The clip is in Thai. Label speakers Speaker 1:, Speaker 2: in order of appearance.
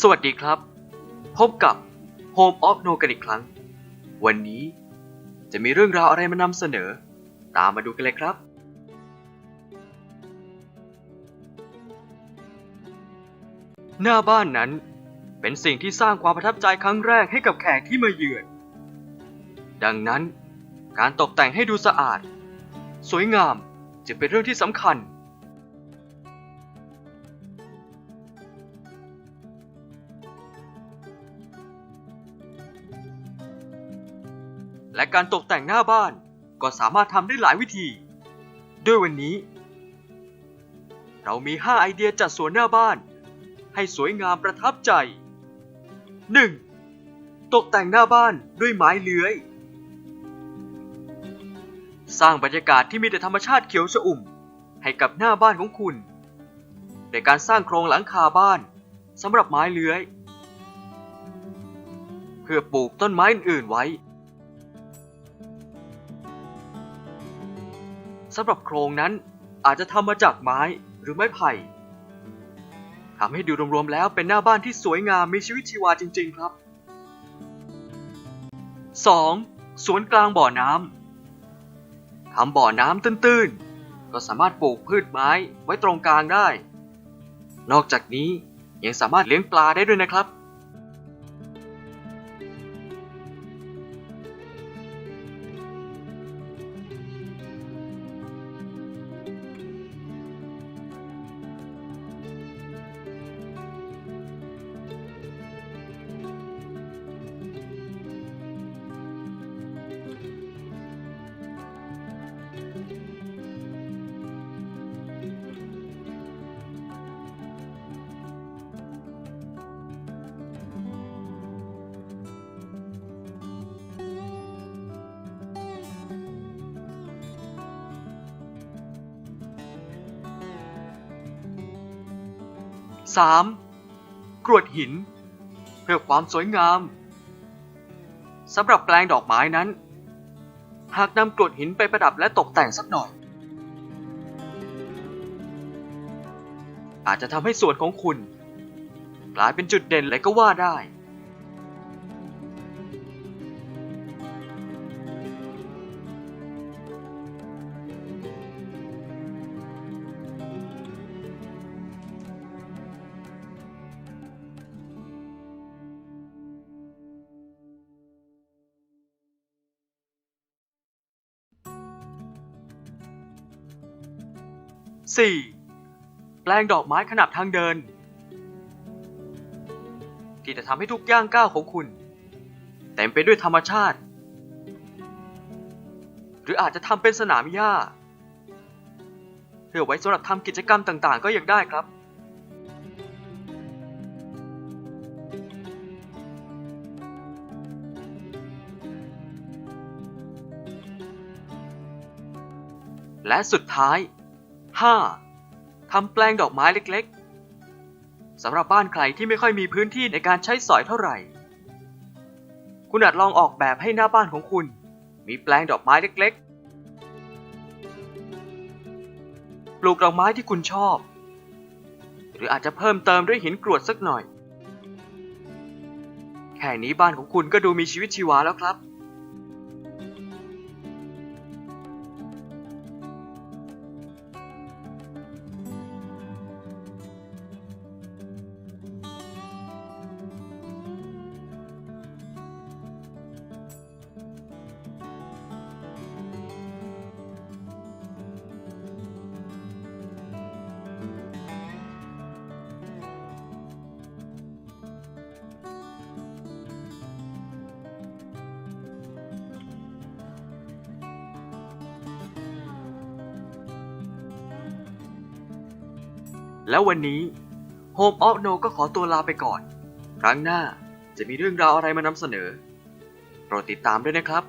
Speaker 1: สวัสดีครับ พบกับ Home of No กันอีกครั้ง วันนี้จะมีเรื่องราวอะไรมานำเสนอ ตามมาดูกันเลยครับ หน้าบ้านนั้นเป็นสิ่งที่สร้างความประทับใจครั้งแรกให้กับแขกที่มาเยือน ดังนั้นการตกแต่งให้ดูสะอาด สวยงามจึงเป็นเรื่องที่สำคัญ และการตกแต่งหน้าบ้านก็สามารถทำได้หลายวิธี ด้วยวันนี้ เรามี 5 ไอเดียจัดสวนหน้าบ้าน ให้สวยงามประทับใจ 1. ตกแต่งหน้าบ้านด้วยไม้เลื้อย สร้างบรรยากาศที่มีแต่ธรรมชาติเขียวชอุ่ม ให้กับหน้าบ้านของคุณโดยการสร้างโครงหลังคาบ้านสำหรับไม้เลื้อย เพื่อปลูกต้นไม้อื่นๆไว้ สำหรับโครงนั้นอาจจะทำมาจากไม้หรือไม้ไผ่ทำให้ดูรวมๆแล้วเป็นหน้าบ้านที่สวยงามมีชีวิตชีวาจริง ๆครับ 2. สวนกลางบ่อน้ำทำบ่อน้ำตื้นๆ ก็สามารถปลูกพืชไม้ไว้ตรงกลางได้ นอกจากนี้ยังสามารถเลี้ยงปลาได้ด้วยนะครับ 3. กรวดหิน เพื่อความสวยงามสำหรับแปลงดอกไม้นั้น หากนำกรวดหินไปประดับและตกแต่งสักหน่อย อาจจะทำให้สวนของคุณ กลายเป็นจุดเด่นเลยก็ว่าได้ 4. แปลงดอกไม้ขนาบทางเดิน ที่จะทำให้ทุกย่างก้าวของคุณ เต็มไปด้วยธรรมชาติ หรืออาจจะทำเป็นสนามหญ้า เพื่อไว้สำหรับทำกิจกรรมต่างๆ ก็ยังได้ครับ และสุดท้าย 5. ทำแปลงดอกไม้เล็กๆ สำหรับบ้านใครที่ไม่ค่อยมีพื้นที่ในการใช้สอยเท่าไหร่ คุณอาจลองออกแบบให้หน้าบ้านของคุณ มีแปลงดอกไม้เล็กๆ ปลูกดอกไม้ที่คุณชอบ หรืออาจจะเพิ่มเติมด้วยหินกรวดสักหน่อย แค่นี้บ้านของคุณก็ดูมีชีวิตชีวาแล้วครับ แล้ววันนี้ Home of No ก็ขอตัวลาไปก่อน ครั้งหน้าจะมีเรื่องราวอะไรมานำเสนอ โปรดติดตามด้วยนะครับ